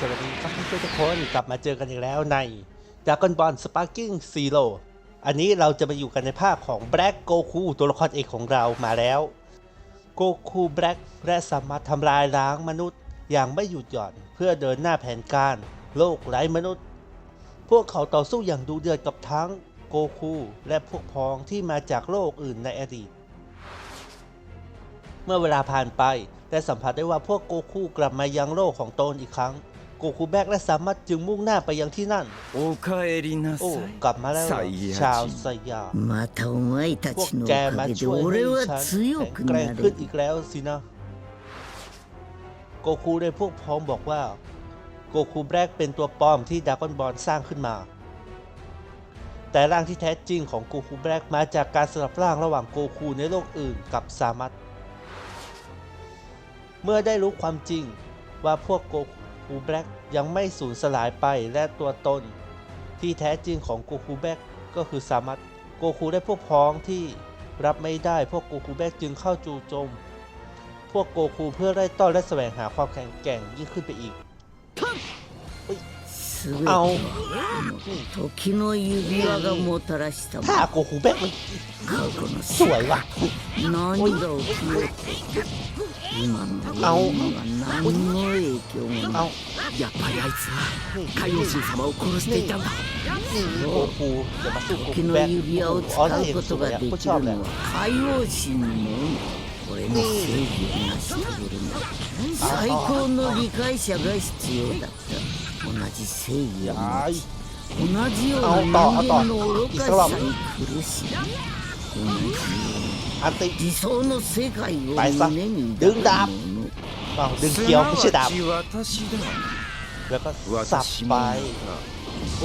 สวัสดีครับทุกทุกคนกลับมาเจอกันอีกแล้วใน Dragon Ball Sparking Zero อันนี้เราจะมาอยู่กันในภาคของ Black Goku ตัวละครเอกของเรามาแล้ว Goku Black และสามารถทำลายล้างมนุษย์อย่างไม่หยุดหย่อนเพื่อเดินหน้าแผนการโลกไร้มนุษย์ พวกเขาต่อสู้อย่างดูเดือดกับทั้งโกคูและพวกพ้องที่มาจากโลกอื่นในอดีต เมื่อเวลาผ่านไปได้สัมผัสได้ว่าพวกโกคูกลับมายังโลกของตนอีกครั้ง โกคูแบกและสามารถจึงมุ่งหน้าไปยังที่นั่น おかえりな โอ้ さい กลับมาแล้วเหรอ サイヤ ชาว 人 สยาม またお前た พวก ちのお แกมา かげで ช่วยให้ 俺は ฉัน 強 แข็ง く แกร่ な งขึ้น る อีกแล้วสินะ โกคูได้พวกพ้องบอกว่า โกคูแบล็กเป็นตัวปลอมที่ดากอนบอลสร้างขึ้นมา แต่ร่างที่แท้จริงของโกคูแบล็กมาจากการสลับร่างระหว่างโกคูในโลกอื่นกับซามัตเมื่อได้รู้ความจริงว่าพวกโกคู แบล็กยังไม่สูญสลายไปและตัวตน ที่แท้จริงของโกคูแบกก็คือสามัตโกคูได้พวกพ้องที่รับไม่ได้พวกโกคูแบกจึงเข้าจู่โจม พวกโกคูเพื่อไล่ต้อนและแสวงหาความแข็งแกร่งยิ่งขึ้นไปอีก すべて เอา は時の指輪がもたらしたも ถ้า の โกคูแบกมัน 過去の สวยว่ะ 何が起きようと 今の俺に何の影響もない。やっぱりあいつは海王神様を殺していたんだ。そ時の指輪を使うことができるのは海王神の俺の正義を成し遂げるの最高の理解者が必要だ。った同じ正義を持ち同じような人間の愚かさに苦しみ同じような อันติไปซะดึงดาบดึงเกียวไม่ใช่ดาบแล้วก็สับไป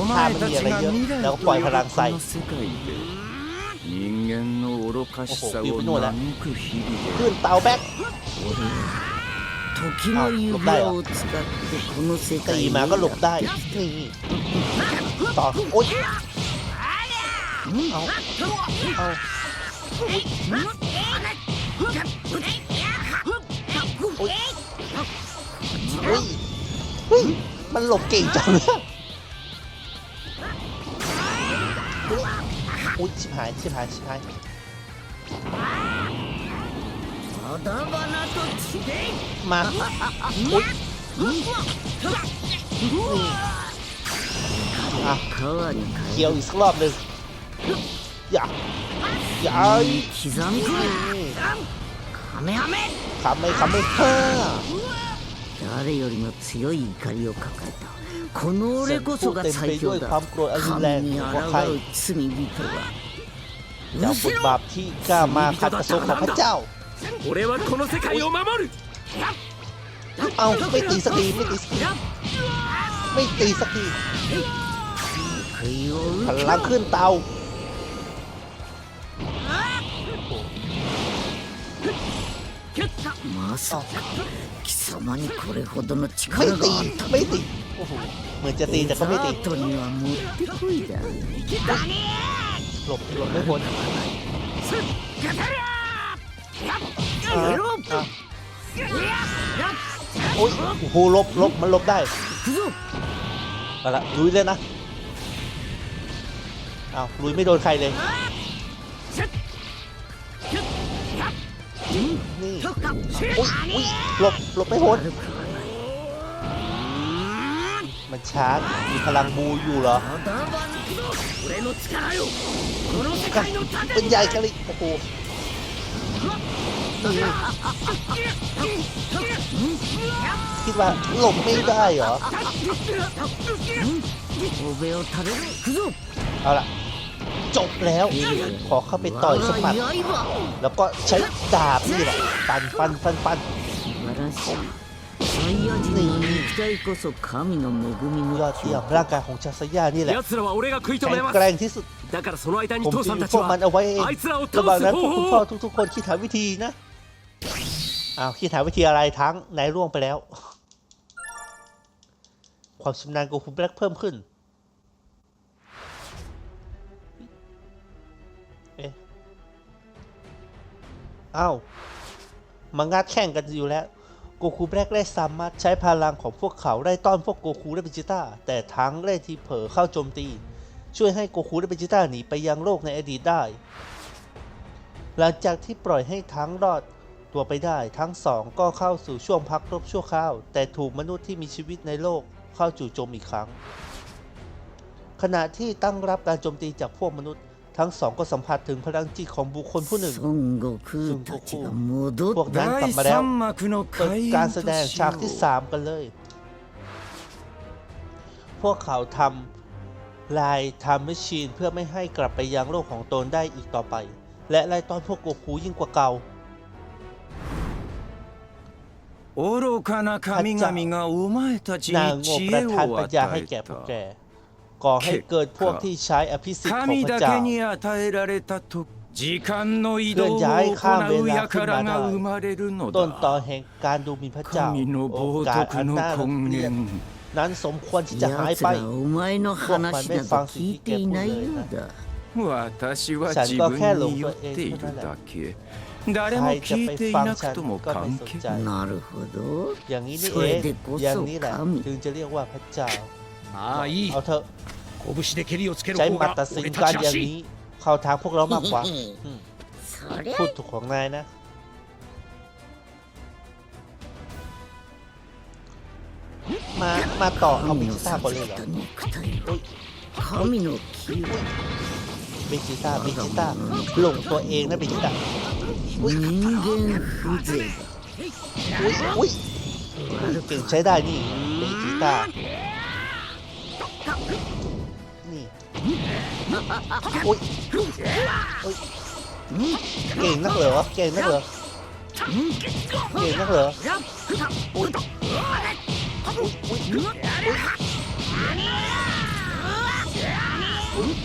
ถ้ามันมีอะไรเยอะแล้วก็ปล่อยพลังใส่โอ้โหอยู่ไปนู่นแล้วขึ้นเตาแบกหลบได้ตีมาก็หลบได้นี่ต่อโอ๊ยเอาเอา อุ้ยอุ้ยมันหลบเก่งจังอุ้ยชิบหายชิบหายชิบหายมาอุ้ยอะเคียวอีกสักรอบหนึ่ง อย่าอย่า 刻み込めカメハメ ขำไม่ขำไม่ฆ่า 誰よりも強い怒りを抱えたこの俺こそが最強だ神に抗う罪人は จากบทบาปที่กล้ามาขัดประสงค์ของพระเจ้า 俺はこの世界を守る เอาไม่ตีสักทีไม่ตีสักทีไม่ตีสักที 悔いを พ 受け ลังขึ้นเตา まさか貴様にこれほどの ไม่ 力があ ตี った ไม่ตีโอ้โหเหมือนจะตีแต่ก็ไม่ デ ตี ザートにはもってこいだ หลบหลบไม่พ้นอ่ะอ่ะโอ้ยโอ้โหหลบหลบมันหลบได้ 行くぞ เอาละลุยเลยนะเอาลุยไม่โดนใครเลย อุ๊ยหลบหลบไม่พ้นมันชาร์จมีพลังบูอยู่เหรอเป็นใหญ่แค่ลิโอ้โหคิดว่าหลบไม่ได้เหรอเอาละ จบแล้ว ขอเข้าไปต่อยสักหมัด 我が刃 แล้วก็ใช้ดาบนี่แหละ ปันปันปันปัน 素晴らしいサイヤ人の肉体こそ神の恵み ยอ の ดเยี่ยมร่างกายของชาสยานี่แหละ 奴らは俺が食い止 แข็ง めま แกร่ง す ที่สุด だからその間に ผม 父 จะ さ อน ยู่ たち พวกมัน は เอาไว้เอง あいつらを ระหว่าง 倒す นั้นพวก 方 คุณ 法 พ่อ を ทุกๆคนคิดหาวิธีนะ อ้าวคิดหาวิธีอะไรทั้งไหนร่วงไปแล้ว ความชำนาญโกคูแบล็กเพิ่มขึ้น อ้าวมางัดแข่งกันอยู่แล้วโกคูแบล็กและซามัสใช้พลังของพวกเขาไล่ต้อนพวกโกคูและเบจิต้า แต่ทั้งเล่ที่เผลอเข้าโจมตี ช่วยให้โกคูและเบจิต้าหนีไปยังโลกในอดีตได้ หลังจากที่ปล่อยให้ทั้งรอดตัวไปได้ทั้งสองก็เข้าสู่ช่วงพักรบชั่วคราว แต่ถูกมนุษย์ที่มีชีวิตในโลกเข้าจู่โจมอีกครั้ง ขณะที่ตั้งรับการโจมตีจากพวกมนุษย์ ทั้งสองก็สัมผัสถึงพลังจิตของบุคคลผู้หนึ่ง 孫悟空たちが戻 พวก っ นั้นกลับ 第 มาแล้ว 三幕の เปิด 開 การ 演 แส と ดง し ฉาก よ ที่ う 3 กันเลย พวกเขาทำลายทำแมชชีนเพื่อไม่ให้กลับไปยังโลกของตนได้อีกต่อไป และไล่ต้อนพวกโกคูยิ่งกว่าเก่า 愚かな神々がお前たち นาง に โง่ 知 ประ 恵 ทาน を ปัญญา 与 ให้ え แก่พวกแก た ก่อให้เกิดพวกที่ใช้อภิสิทธิ์ของ 神 พระ だ เจ้า けに与えられたと時間の移動をเคลื่อนย้ายข้ามเว 行う ลา 輩 ขึ้นมาได้ が生まれるの ต้นตอ だ แห่งการดูหมีพระเจ้า 神の โอ 冒 กาสอัน 涜の น่ารัง 根 เกียจ 源 นั้นสมควรที่จะหาย 奴 ไป らお前の話など聞いていないようだ私はฉัน 自 ก็ 分 แค่หลง に ตัว よっ เอง ている เท่านั้นแหละ だけ誰も聞いていなくとも関係ない なるほど อย่างนี้นี่ そ เอ れ ง でこ อย่าง そ นี้แหละ 神 มาอีเอาเถอะใช้หมัดตัดสินการอย่างนี้ เข้าทางพวกเรามากกว่าพูดถูกของนายนะ มา มาต่อเอาเบจิต้าก่อนเลยเหรอเบจิซ่าเบจิซ่าหลงตัวเองนะเบจิซ่าอุ้ยอุ้ยเก่งใช้ได้นี่เบจิต้า โอ้ยโอ้ยเก่งนักเหรอเก่งนักเหรอเก่งนักเหรอโอ้ยโอ้ย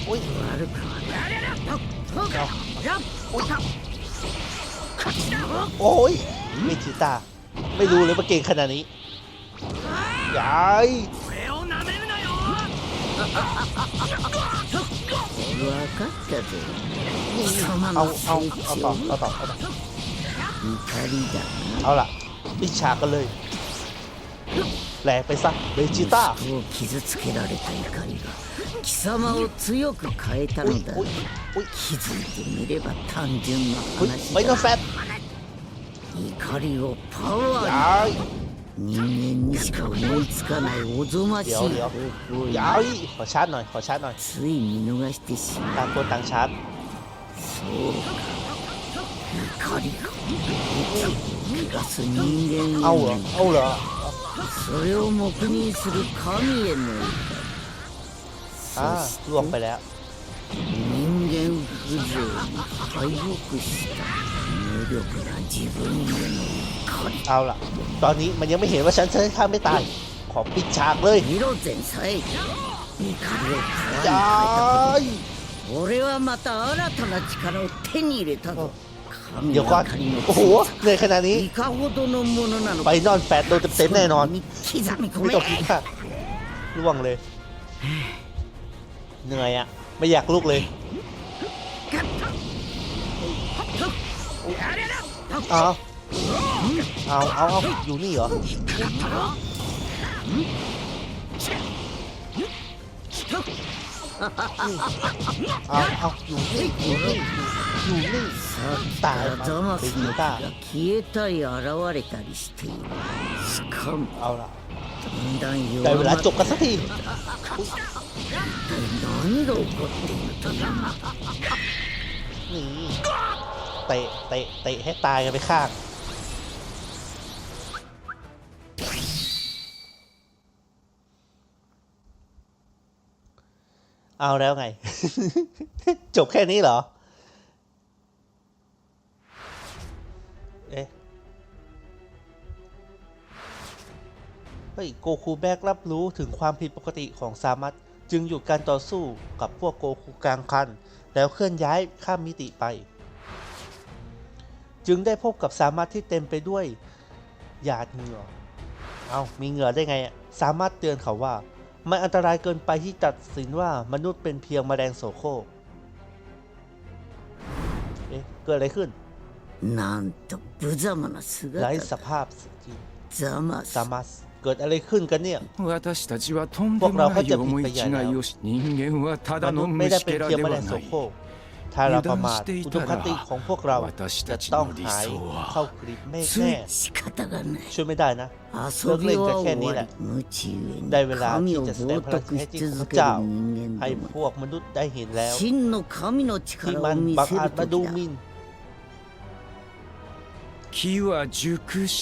โอ้ยโอ้ยโอ้ยโอ้ยไม่ถือตา ไม่รู้เลยว่าเก่งขนาดนี้ยาย かったぞ นี่ 貴様 เอา の เอา 成 เอา 長 ต่อเอาต่อเอาต่อ 怒りだ เอาล่ะปิดฉากกันเลยแหลกไปซะเบจิต้า 人を傷つけられた怒りが貴様を強く変えた อุ้ の ย だ อุ้ยอุ้ย 気づいてみれば単純な อุ้ย 話 ไม่ต้องแฟ だ ต 怒りをパワ ย ー าย に 人間にしか思いつかないおぞましい方法 ยายขอชาร์จหน่อย ขอชาร์จหน่อย つい見逃してしま ต่างคนต่างชาร์จ そうか怒りが汚す人間 เอา へ เหรอ の เอาเหรอ それを黙認する神への怒 อ่า りそし ล่วงไป て แล้ว 人間風情に敗北した เอาล่ะ ตอนนี้มันยังไม่เห็นว่าฉันใช้ข้ามไม่ตาย ขอปิดฉากเลย 見ろ前妻怒りを ยา 川に変えたこと ย 俺はまた新たな力を手に入れたぞ神 เดี๋ยว の ก่อน 怒りの โอ้โห เหนื่อยขนาดนี้ いかほどのものなの ไป か นอนแฟดโดนเต็มๆแน่นอน に刻み込 ไม่ め ต้องคิดมากล่วงเลย เหนื่อยอ่ะ ไม่อยากลุกเลย เอาเอาเอาเอาอยู่นี่เหรอ เอาเอาอยู่นี่อยู่นี่อยู่นี่ さっき ตา か ย ら มา ザマ เบ ス จิ の木 ต้า が消えたり現れたりしているしかも เอาล่ะ だんだん ได้เว 弱 ลา まっ จบกันสักที て何が起こっているというのだ นี่ เตะเตะเตะให้ตายกันไปข้างเอาแล้วไง จบแค่นี้เหรอ เอ๊ะ เฮ้ย โกคูแบกรับรู้ถึงความผิดปกติของซามัตจึงหยุดการต่อสู้กับพวกโกคูกลางคัน แล้วเคลื่อนย้ายข้ามมิติไป จึงได้พบกับสามารถที่เต็มไปด้วยหยาดเหงื่อ เอามีเหงื่อได้ไงอะสามารถเตือนเขาว่า มันอันตรายเกินไปที่ตัดสินว่ามนุษย์เป็นเพียงแมลงโสโครกเอ๊ะ เกิดอะไรขึ้น なんと無様な ไร้ 姿 สภาพสกิน ザマス ซามัส เกิดอะไรขึ้นกันเนี่ย 私たちはとんでもない思い違いをし人間はた ม だ นุ の ษย์ไม่ 虫 ได้เป็น けら เพียง で แมล は งโส ない โครก ถ้าเราประมาทอุดมคติของพวกเราจะต้องหายเข้ากลิบเม่แน่ช่วยไม่ได้นะเลิกเล่นกันแค่นี้แหละได้เวลาที่จะแสดงพระงแท้จริงของเจ้า ให้พวกมนุษย์ได้เห็นแล้วที่มันบังอาจมาดูมิน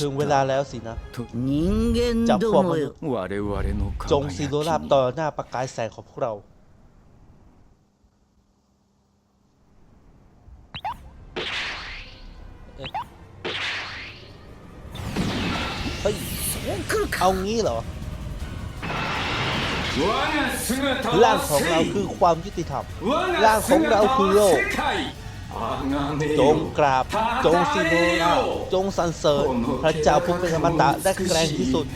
ถึงเวลาแล้วสินะจับพวกมนุษย์จงสีโลราบต่อหน้าประกายแสงของพวกเรา เอางี้เหรอร่างของเราคือความยุติธรรมร่างของเราคือโลกจงกราบ จงสิโนราจงสรรเสริญพระเจ้าผู้เป็นธรรมตะได้แรงที่สุด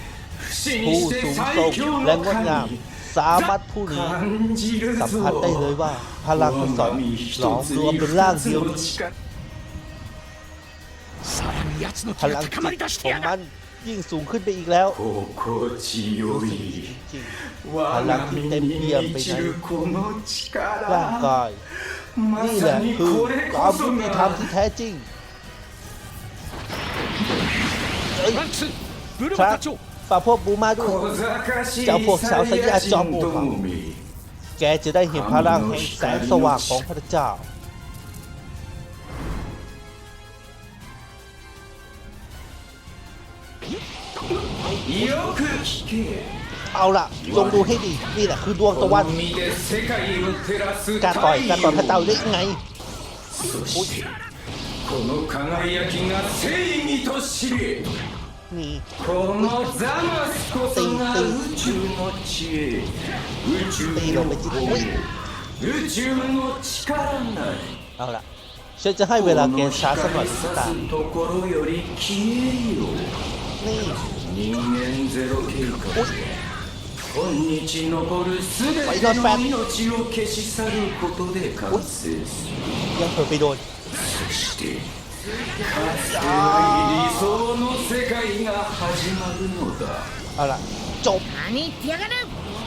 ผู้สูงส่งและงดงาม สามารถผู้นี้สัมผัสได้เลยว่า พลังคำสอนหองรวมเป็นร่างเดียวพลังจิตของมัน ยิ่งสูงขึ้นไปอีกแล้วโริโยพลังที่เต็มเปี่ยมไปในร่างกาย นี่แหละคือความยุติธรรมที่แท้จริงครับฝากพวกบูมาด้วยเจ้าพวกสาวสยาจอมบูมาแกจะได้เห็นพลังแห่งแสงสว่างของพระเจ้า เอาล่ะ จงดูให้ดี นี่แหละคือดวงตะวัน 身で世界を照らす การต่อยการต่อยพระเจ้าได้ยังไง そしてこの輝きが正義と知れ นี่ このザマスこそが宇宙の知恵宇宙 ตีลงไปจิตอุ้ย 宇宙の力なり เอาล่ะ ฉันจะให้เวลาแกช้าสักหน่อย こ สิ の ตา 光すところより消えよ นี่ 人間ゼロ計画今日残る全ての命を消し去ることで完成する ยังเผลอไปโดน そしてかつてない理想の世界が始まるのだ เอาล่ะ จบ 何言ってやがる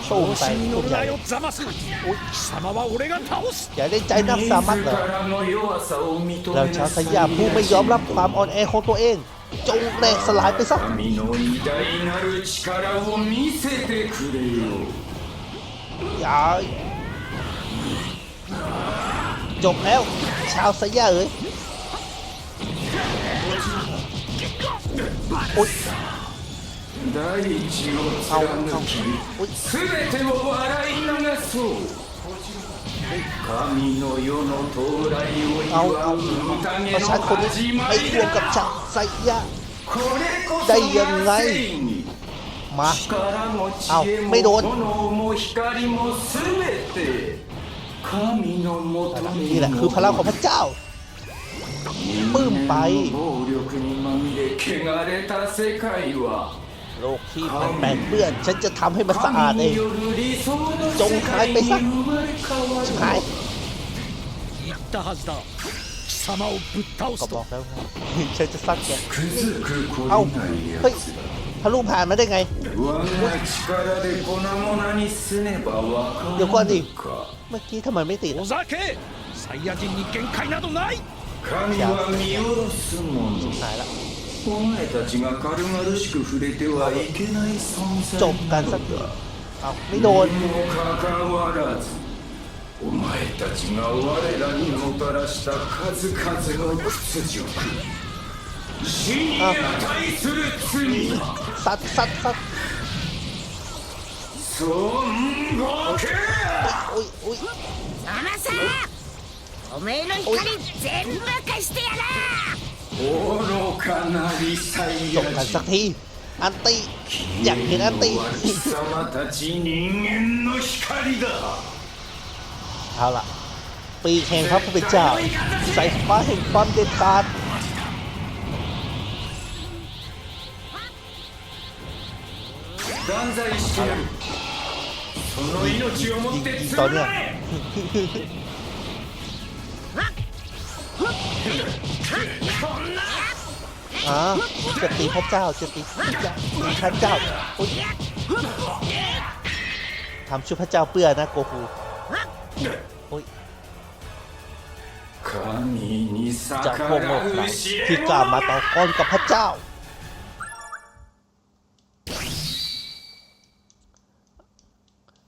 สู้ 調 ไป 子に พ 乗 วก る ใหญ่ なよザマス貴様は俺が倒す อย่าเล่นใจนักสามัญเหรอ 自らの弱さを認め เรา な ชาวส さい ยามผู้ไม่ยอมรับความอ่อนแอของตัวเอง จงแตกสลายไปซะอย่าจบแล้ว ชาวสยาเอ๋ยโอ๊ยเอาเอาโอ๊ย 神の世の到来を เอา 祝 เอา う宴 ประ の ชาชน 始ま ไม่ り รวมกับ だ ชาวสยาม これこそ ได้ยังไง が正義 มา 力も知恵 เอาไม่โด も น 炎も光も全て神のもと นี่แหละคือพลังของพระเจ้า ปลื้มไป 暴力にまみれ汚れた世界は โลกที่มันแปดเปื้อน ฉันจะทำให้มันสะอาดเอง จงหายไปซะชิบหายก็บอกแล้วไงฉันจะซักแกเอ้าเฮ้ยทะลุผ่านมาได้ไง เดี๋ยวก่อนดิ เมื่อกี้ทำไมไม่ติดนะหายละ お前たちが軽々しく触れてはいけない存在なのだにもかかわらずお前たちが我らにもたらした数々の屈辱。死に値する罪さっさっさっ。孫悟空おいおい。おマさんおめえの光全部貸してやら 愚かなリサイ จ ヤ บกัน 人 สักที อันติอยากเห็นอันติ 貴様たち人間の光だ เอาล่ะ ปีกแห่งพระผู้เป็นเจ้าสายฟ้าแห่งความเด็ดขาด 断罪してやるその命をもって ยิงตอน 償 เนี้ย え อ๋อเจ็บตีพระเจ้าเจ็บตีพระเจ้าตีพระเจ้าทำชุดพระเจ้าเปื้อนะโกฮูโอ้จาพวกโลกไหนที่กล้ามาต่อกรกับพระเจ้า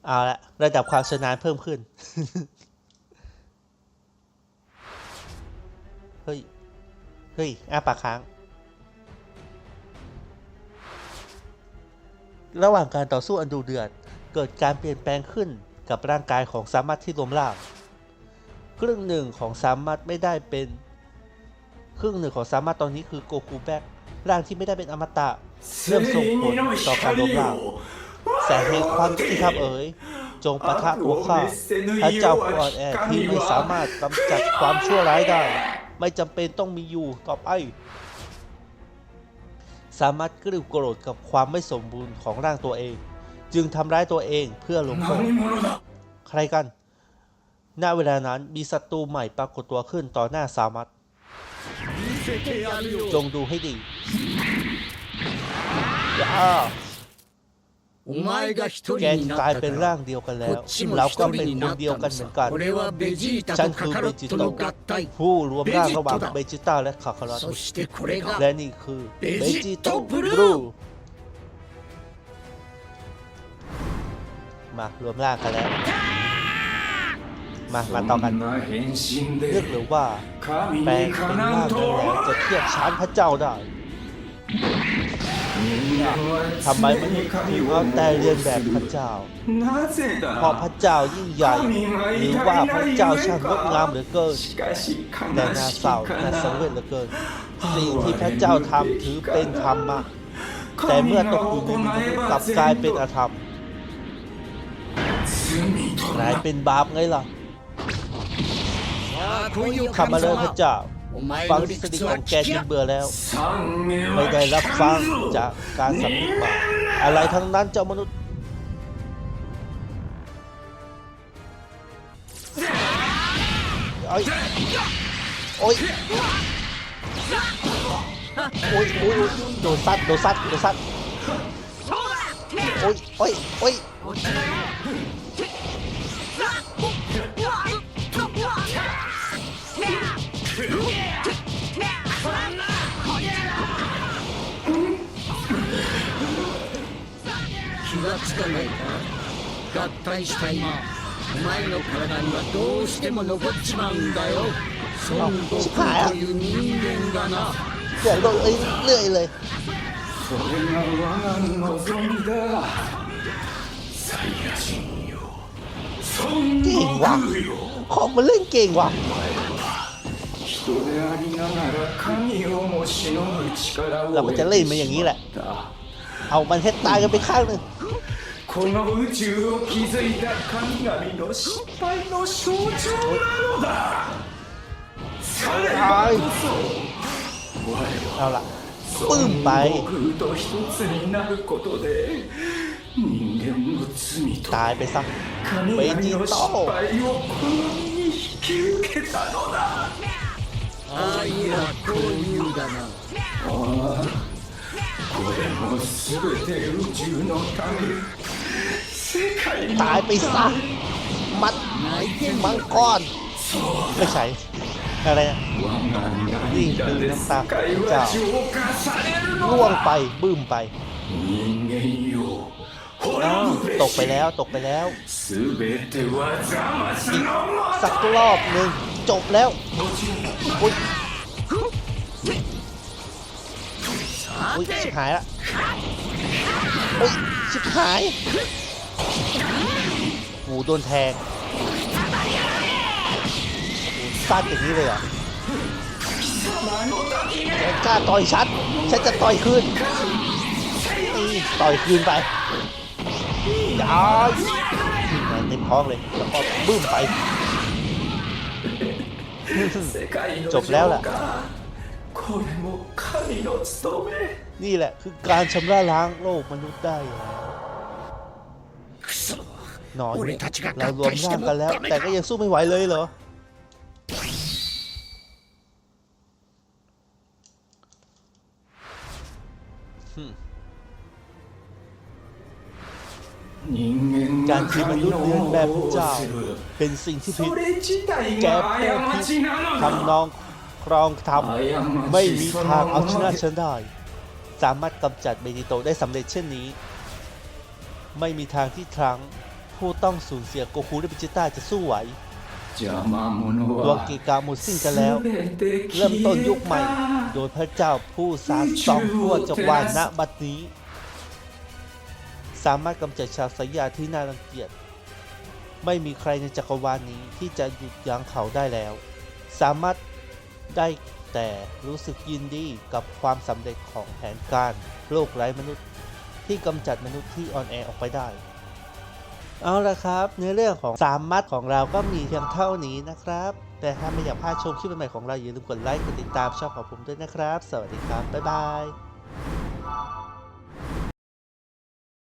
เอาละระดับความชนานเพิ่มขึ้น เฮ้ย เฮ้ยอ้าปากค้าง ระหว่างการต่อสู้อันดูเดือด เกิดการเปลี่ยนแปลงขึ้นกับร่างกายของสามัตที่ล้มล่าง ครึ่งหนึ่งของสามัตไม่ได้เป็น ครึ่งหนึ่งของสามัตตอนนี้คือโกคูแบ็กร่างที่ไม่ได้เป็นอมตะเริ่มส่งผลต่อการล้มล้างแสงแห่งความยุติธรรมเอ๋ยจงปะทะตัวข้าพระเจ้าผู้อ่อนแอที่ไม่สามารถกำจัดความชั่วร้ายได้ ไม่จำเป็นต้องมีอยู่ต่อไป สามารถกริ้วโกรธกับความไม่สมบูรณ์ของร่างตัวเอง จึงทำร้ายตัวเองเพื่อลงโทษใครกัน ณ เวลานั้นมีศัตรูใหม่ปรากฏตัวขึ้นต่อหน้าสามารถจงดูให้ดี y e แกกลายเป็นร่างเดียวกันแล้ว เราก็เป็นคนเดียวกันเหมือนกัน ฉันคือเบจิโตะผู้รวมร่างระหว่างเบจิต้าและคาคารัสและนี่คือเบจิโตบลูมารวมร่างกันแล้ว มา มาต่อกันเรียกหรือว่าแปลงเป็นร่างแล้วจะเทียบชั้นพระเจ้าได้ ทำไมมนุษย์มักได้เรียนแบบพระเจ้าพอพระเจ้ายิ่งใหญ่หรือว่าพระเจ้าช่างงดงามเหลือเกินแต่น่าเศร้าน่าสังเวชเหลือเกิน สิ่งที่พระเจ้าทำถือเป็นธรรมะแต่เมื่อตกอยู่ในมือกลับกลายเป็นอาธรรมกลายเป็นบาปไงล่ะทำมาเลยพระเจ้า ฟังทฤษฎีของแกจนเบื่อแล้ว ไม่ได้รับฟังจากการสำนึกบาปอะไรทั้งนั้นเจ้ามนุษย์โอ้ยโอ้ยโอ้ยโอ้ยโดนซัดโดนซัดโดนซัดโอ้ยโอ้ยโอ้ย 気がつかないか合体した今お前の体にはどうしても残っちまうんだよ孫悟空という人間がな เรื่อยเลยเรื่อยเลย それが我が望みだサイヤ人よ孫悟空よ ของมันเล่นเก่งว่ะ 人でありながら神をもしのぐ力を เรามันจะเล่นมาอย่างนี้แหละ だ เอามันให้ตายกันไปข้างหนึ่ง この宇宙を築いた神々の失敗の象徴なのだ。彼らこそ我は孫悟空と一つになることで人間の罪と神々の失敗をこの身に引き受けたのだ。ああいやこういうだな。ああこれも全て宇宙のため。 ตายไปซะมัดมังกรไม่ใช่อะไรนี่คือน้ำตาเจ้าล่วงไปบึ้มไปอ้วตกไปแล้วตกไปแล้วสักรอบหนึ่งจบแล้วโอุ้ยชิบหายละอุ้ยชิบหาย หูโดนแทงสั้นอย่างนี้เลยเหรอแกกล้าต่อยชัดฉันจะต่อยขึ้นต่อยคืนไปยายเต็มท้องเลยแล้วก็บึ้มไป จบแล้วล่ะ นี่แหละคือการชำระล้างโลกมนุษย์ได้ หนอนเรารวมร่างกันแล้ว แต่ก็ยังสู้ไม่ไหวเลยเหรอ การที่มนุษย์เรื่อนแบบเจ้า เป็นสิ่งที่ผิดแกผู้ที่ทำนองครองทำไม่มีทางเอาชนะฉันได้ สามารถกำจัดเบนิโตได้สำเร็จเช่นนี้ ไม่มีทางที่ครั้ง ผู้ต้องสูญเสียโกคูและบิจิต้าจะสู้ไหวดวงกิกาหมดสิ้นกันแล้ว เริ่มต้นยุคใหม่ โดยพระเจ้าผู้สารสองทั่วจักรวาลณบัดนี้ สามารถกำจัดชาวสยาที่น่ารังเกียจไม่มีใครในจักรวาลนี้ที่จะหยุดยั้งเขาได้แล้ว สามารถได้แต่รู้สึกยินดีกับความสำเร็จของแผนการโลกไร้มนุษย์ ที่กำจัดมนุษย์ที่อ่อนแอออกไปได้ เอาละครับเนื้อเรื่องของ3มัดของเราก็มีเพียงเท่านี้นะครับ แต่ถ้าไม่อยากพลาดชมคลิปใหม่ของเราอย่าลืมกดไลค์กดติดตามชอบของผมด้วยนะครับ สวัสดีครับ บ๊ายบาย